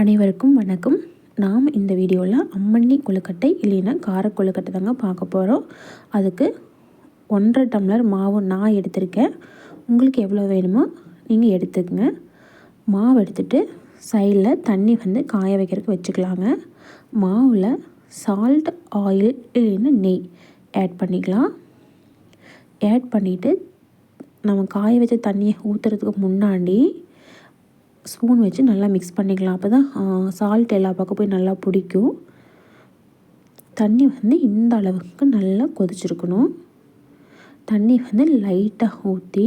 அனைவருக்கும் வணக்கம். நாம் இந்த வீடியோவில் அம்மண்ணி கொழுக்கட்டை இல்லைன்னா கார கொழுக்கட்டை தாங்க பார்க்க போகிறோம் அதுக்கு ஒன்றரை டம்ளர் மாவு நான் எடுத்திருக்கேன். உங்களுக்கு எவ்வளோ வேணுமோ நீங்கள் எடுத்துக்கங்க. மாவு எடுத்துகிட்டு சைடில் தண்ணி வந்து காய வைக்கிறதுக்கு வச்சுக்கலாங்க. மாவில் சால்ட் ஆயில் இல்லைன்னா நெய் ஆட் பண்ணிக்கலாம். ஆட் பண்ணிவிட்டு நம்ம காய வச்ச தண்ணியை ஊற்றுறதுக்கு முன்னாடி ஸ்பூன் வச்சு நல்லா மிக்ஸ் பண்ணிக்கலாம். அப்போ தான் சால்ட் எல்லா பக்கம் போய் நல்லா பிடிக்கும். தண்ணி வந்து இந்த அளவுக்கு நல்லா கொதிச்சிருக்கணும். தண்ணி வந்து லைட்டாக ஊற்றி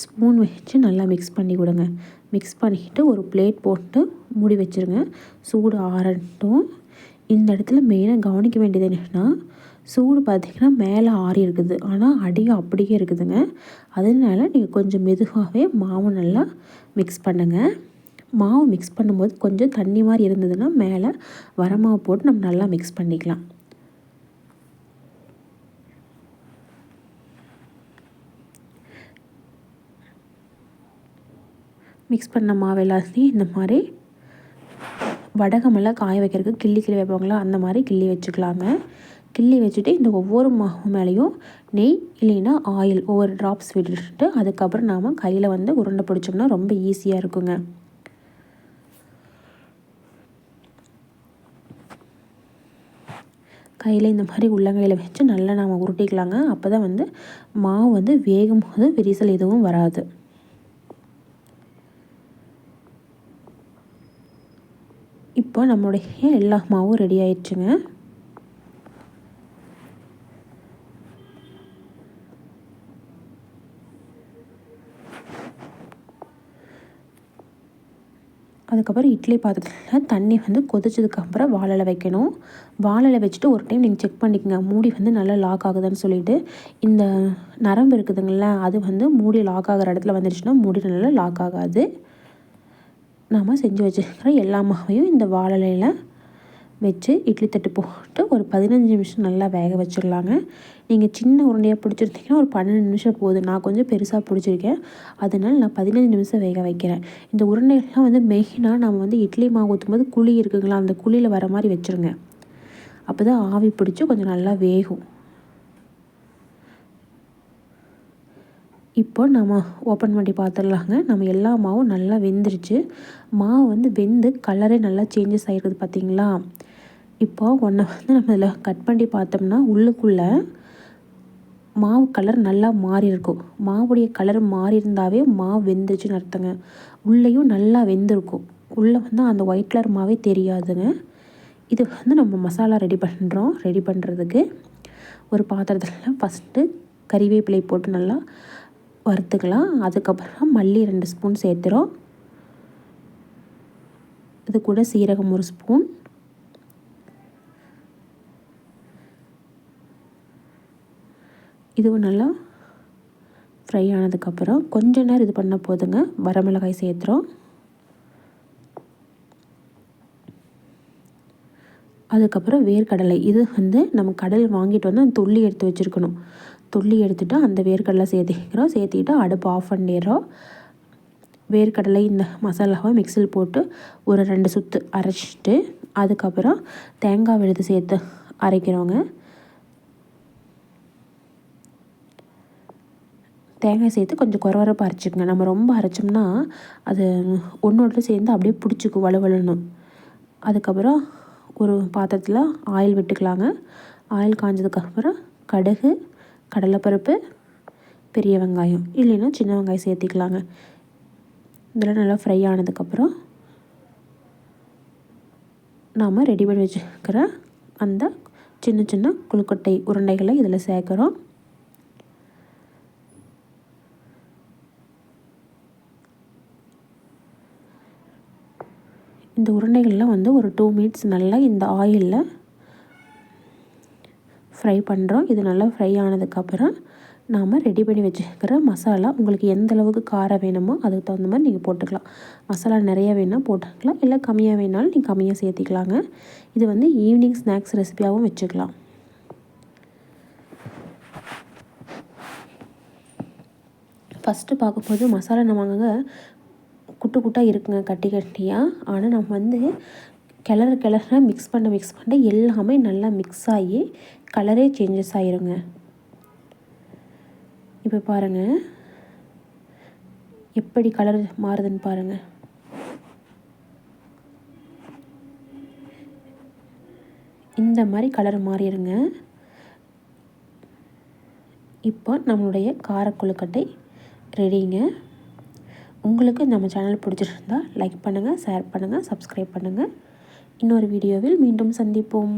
ஸ்பூன் வச்சு நல்லா மிக்ஸ் பண்ணி கொடுங்க. மிக்ஸ் பண்ணிக்கிட்டு ஒரு பிளேட் போட்டு மூடி வச்சுருங்க. சூடு ஆறட்டும். இந்த இடத்துல மெயினாக கவனிக்க வேண்டியது என்னென்னா சூடு பார்த்திங்கன்னா மேலே ஆறி இருக்குது. ஆனால் அடியும் அப்படியே இருக்குதுங்க. அதனால நீங்கள் கொஞ்சம் மெதுவாகவே மாவு நல்லா மிக்ஸ் பண்ணுங்கள் மாவு மிக்ஸ் பண்ணும்போது கொஞ்சம் தண்ணி மாதிரி இருந்ததுன்னா மேலே வரமாவு போட்டு நம்ம நல்லா மிக்ஸ் பண்ணிக்கலாம். மிக்ஸ் பண்ண மாவு எல்லாத்தையும் இந்த மாதிரி வடகமெல்லாம் காய வைக்கிறதுக்கு கிள்ளி கிள்ளி வைப்பாங்களா? அந்த மாதிரி கிள்ளி வச்சுக்கலாங்க. கிள்ளி வச்சுட்டு இந்த ஒவ்வொரு மாவு மேலேயும் நெய் இல்லைன்னா ஆயில் ஒவ்வொரு ட்ராப்ஸ் விட்டுட்டு அதுக்கப்புறம் நாம் கையில் வந்து உருண்டை பிடிச்சோம்னா ரொம்ப ஈஸியாக இருக்குங்க. கையில் இந்த மாதிரி உள்ளங்கையில் வச்சு நல்லா நாம் உருட்டிக்கலாங்க. அப்போ தான் வந்து மாவு வந்து வேகும் போது விரிசல் எதுவும் வராது. இப்போ நம்மளுடைய எல்லா மாவும் ரெடி ஆயிடுச்சுங்க. அதுக்கப்புறம் இட்லி பாத்திரத்தில் தண்ணி வந்து கொதிச்சதுக்கப்புறம் வாழலை வைக்கணும். வாழலை வச்சுட்டு ஒரு டைம் நீங்கள் செக் பண்ணிக்கோங்க. மூடி வந்து நல்லா லாக் ஆகுதுன்னு சொல்லிவிட்டு இந்த நரம்பு இருக்குதுங்கள அது வந்து மூடி லாக் ஆகிற இடத்துல வந்துடுச்சுன்னா மூடி நல்லா லாக் ஆகாது. நாம் செஞ்சு வச்சுருக்கிற எல்லா மாவையும் இந்த வாழலையில் வச்சு இட்லி தட்டு போட்டு ஒரு பதினஞ்சு நிமிஷம் நல்லா வேக வச்சிடலாங்க. நீங்கள் சின்ன உருண்டையாக பிடிச்சிருந்தீங்கன்னா ஒரு பன்னெண்டு நிமிஷம் போதும். நான் கொஞ்சம் பெருசாக பிடிச்சிருக்கேன். அதனால் நான் பதினஞ்சு நிமிஷம் வேக வைக்கிறேன். இந்த உருண்டைகள்லாம் வந்து மெயினாக நம்ம வந்து இட்லி மாவு ஊற்றும்போது குழி இருக்குங்களா அந்த குழியில் வர மாதிரி வச்சுருங்க. அப்போ தான் ஆவி பிடிச்சி கொஞ்சம் நல்லா வேகும். இப்போ நம்ம ஓப்பன் பண்ணி பார்த்துடலாங்க நம்ம எல்லா மாவும் நல்லா வெந்துருச்சு. மாவு வந்து வெந்து கலரே நல்லா சேஞ்சஸ் ஆகிருக்குது பார்த்தீங்களா இப்போ ஒன்றை வந்து நம்ம இதில் கட் பண்ணி பார்த்தோம்னா உள்ளுக்குள்ளே மாவு கலர் நல்லா மாறி இருக்கும். மாவுடைய கலர் மாறி இருந்தாவே மாவு வெந்துச்சுன்னு அர்த்தங்க. உள்ளேயும் நல்லா வெந்திருக்கும். உள்ளே வந்து அந்த ஒயிட் கலர் மாவே தெரியாதுங்க. இது வந்து நம்ம மசாலா ரெடி பண்ணுறோம் ரெடி பண்ணுறதுக்கு ஒரு பாத்திரத்தில் ஃபஸ்ட்டு கறிவேப்பிலை போட்டு நல்லா வறுத்துக்கலாம். அதுக்கப்புறம் மல்லி ரெண்டு ஸ்பூன் சேர்த்துறோம். இது கூட சீரகம் ஒரு ஸ்பூன் இதுவும் நல்லா ஃப்ரை ஆனதுக்கப்புறம் கொஞ்ச நேரம் இது பண்ண போதுங்க. வரமிளகாய் சேர்த்துறோம். அதுக்கப்புறம் வேர்க்கடலை. இது வந்து நம்ம கடல் வாங்கிட்டு வந்து அந்த துள்ளி எடுத்து வச்சுருக்கணும். துள்ளி எடுத்துகிட்டு அந்த வேர்க்கடலை சேர்த்திக்கிறோம். சேர்த்திட்டு அடுப்பு ஆஃப் பண்ணிடுறோம். வேர்க்கடலை இந்த மசாலாவை மிக்சியில் போட்டு ஒரு ரெண்டு சுற்று அரைச்சிட்டு அதுக்கப்புறம் தேங்காய் விழுது சேர்த்து அரைக்கிறோங்க. தேங்காய் சேர்த்து கொஞ்சம் குறவரப்பாக அரைச்சிக்கங்க. நம்ம ரொம்ப அரைச்சோம்னா அது ஒன்றோட சேர்ந்து அப்படியே பிடிச்சிக்கும் வலுவலணும் அதுக்கப்புறம் ஒரு பாத்திரத்தில் ஆயில் விட்டுக்கலாங்க. ஆயில் காஞ்சதுக்கப்புறம் கடுகு கடலைப்பருப்பு பெரிய வெங்காயம். இல்லைன்னா சின்ன வெங்காயம் சேர்த்திக்கலாங்க. இதெல்லாம் நல்லா ஃப்ரை ஆனதுக்கப்புறம் நாம் ரெடி பண்ணி வச்சுக்கிற அந்த சின்ன சின்ன குளுக்கொட்டை உருண்டைகளை இதில் சேர்க்குறோம். இந்த உருண்டைகள்லாம் வந்து ஒரு டூ மினிட்ஸ் நல்லா இந்த ஆயிலில் ஃப்ரை பண்ணுறோம் இது நல்லா ஃப்ரை ஆனதுக்கப்புறம் நாம் ரெடி பண்ணி வச்சுக்கிற மசாலா உங்களுக்கு எந்த அளவுக்கு காரம் வேணுமோ அதுக்கு தகுந்த மாதிரி நீங்கள் போட்டுக்கலாம். மசாலா நிறைய வேணால் போட்டுக்கலாம். இல்லை கம்மியாக வேணாலும் நீங்கள் கம்மியாக சேர்த்திக்கலாங்க. இது வந்து ஈவினிங் ஸ்நாக்ஸ் ரெசிபியாகவும் வச்சுக்கலாம். ஃபஸ்ட்டு பார்க்கும்போது மசாலா நம்ம குட்டு குட்டாக இருக்குங்க கட்டி கட்டியாக ஆனால் நம்ம வந்து கிளற கிளற மிக்ஸ் பண்ண மிக்ஸ் பண்ண எல்லாமே நல்லா மிக்ஸ் ஆகி கலரே சேஞ்சஸ் ஆயிருங்க. இப்போ பாருங்கள் எப்படி கலர் மாறுதுன்னு பாருங்கள் இந்த மாதிரி கலர் மாறிடுங்க. இப்போ நம்மளுடைய காரக்குழுக்கட்டை ரெடிங்க உங்களுக்கு நம்ம சேனல் பிடிச்சிருந்தால் லைக் பண்ணுங்கள் ஷேர் பண்ணுங்கள் சப்ஸ்கிரைப் பண்ணுங்கள் இன்னொரு வீடியோவில் மீண்டும் சந்திப்போம்.